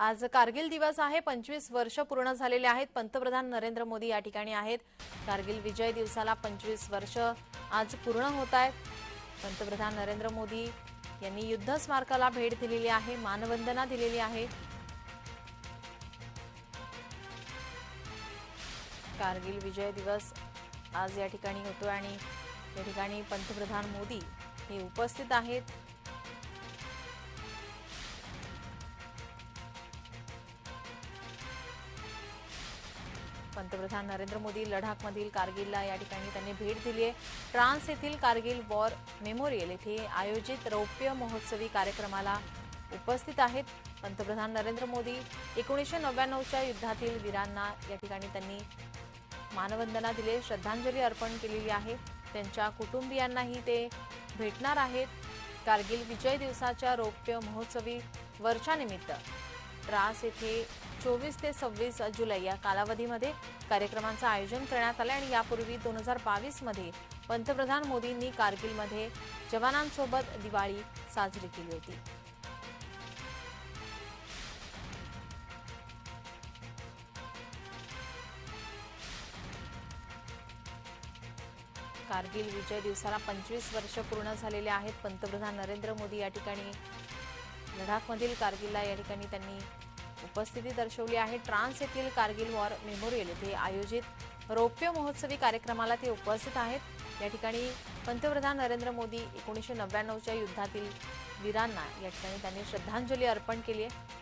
आज कारगिल दिवस आहे. पंचवीस वर्ष पूर्ण झालेले आहेत. पंतप्रधान नरेंद्र मोदी या ठिकाणी आहेत. कारगिल विजय दिवसाला पंचवीस वर्ष आज पूर्ण होत आहेत. पंतप्रधान नरेंद्र मोदी यांनी युद्ध स्मारकाला भेट दिलेली आहे. मानवंदना दिलेली आहे. कारगिल विजय दिवस आज या ठिकाणी होतो आणि या ठिकाणी पंतप्रधान मोदी हे उपस्थित आहेत. पंतप्रधान नरेंद्र मोदी लडाखमधील कारगिलला या ठिकाणी त्यांनी भेट दिली आहे. ट्रान्स येथील कारगिल वॉर मेमोरियल येथे आयोजित रौप्य महोत्सवी कार्यक्रमाला उपस्थित आहेत. पंतप्रधान नरेंद्र मोदी एकोणीसशे नव्याण्णवच्या युद्धातील वीरांना या ठिकाणी त्यांनी मानवंदना दिली श्रद्धांजली अर्पण केलेली आहे. त्यांच्या कुटुंबियांनाही ते भेटणार आहेत. कारगिल विजय दिवसाच्या रौप्य महोत्सवी वर्षानिमित्त. ट्रास येथे चोवीस ते सव्वीस जुलै या कालावधीमध्ये कार्यक्रमांचं आयोजन करण्यात आलं आणि यापूर्वी दोन हजार बावीसमध्ये पंतप्रधान मोदींनी कारगिलमध्ये जवानांसोबत दिवाळी साजरी केली होती. कारगिल विजय दिवसाला पंचवीस वर्ष पूर्ण झालेले आहेत. पंतप्रधान नरेंद्र मोदी या ठिकाणी लडाखमधील कारगिलला या ठिकाणी त्यांनी उपस्थिती दर्शवली आहे. ट्रान्स येथील कारगिल वॉर मेमोरियल येथे आयोजित रौप्य महोत्सवी कार्यक्रमाला ते उपस्थित आहेत. या ठिकाणी पंतप्रधान नरेंद्र मोदी एकोणीसशे नव्याण्णवच्या युद्धातील वीरांना या ठिकाणी त्यांनी श्रद्धांजली अर्पण केली आहे.